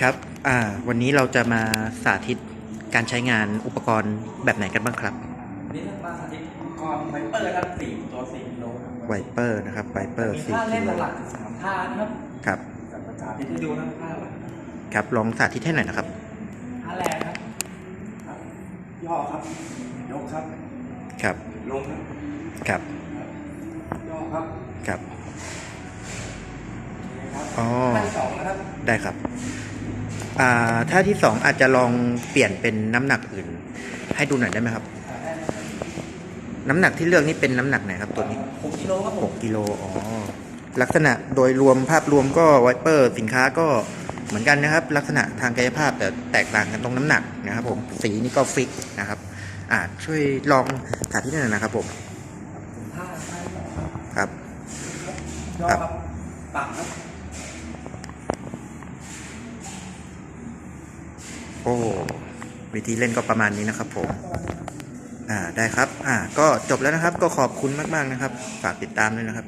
ครับ อ่า วันนี้เราจะมาสาธิตการใช้งานอุปกรณ์แบบไหนกันบ้างครับนี่ท่านมาสาธิตอุปกรณ์ไวเปอร์ครับสี่ตัวสี่กิโลครับไวเปอร์นะครับไวเปอร์มีสี่ท่าเล่กินโลหลักๆสามท่านะครับครับกับประจาที่ให้ดูนะครับท่าหลักครับลองสาธิตให้หน่อยนะครับ ท่าแรกครับครับ ย่อครับ ยกครับ ครับลงครับครับย่อครับครับโอเคครับอ๋อท่าที่สองนะครับ ได้ครับอ่า ถ้าที่สองอาจจะลองเปลี่ยนเป็นน้ำหนักอื่น ให้ดูหน่อยได้ไหมครับท่าแรกนะครับน้ำหนักที่เลือกนี่เป็นน้ำหนักไหนครับตัวนี้หกกิโลครับผม6กิโลอ๋อลักษณะโดยรวมภาพรวมก็ไวเปอร์สินค้าก็เหมือนกันนะครับ ลักษณะทางกายภาพแต่แตกต่างกันตรงน้ำหนักนะครับ ผมสีนี่ก็ฟิกนะครับอ่าช่วยลองสาธิตหน่อยนะครับผมท่าท่าที่สองครับครับย่อครับครับต่ำครับ อ้วิธีเล่นก็ประมาณนี้นะครับผมอ่าได้ครับอ่าก็จบแล้วนะครับก็ขอบคุณมาก ๆนะครับ ฝากติดตามด้วยนะครับ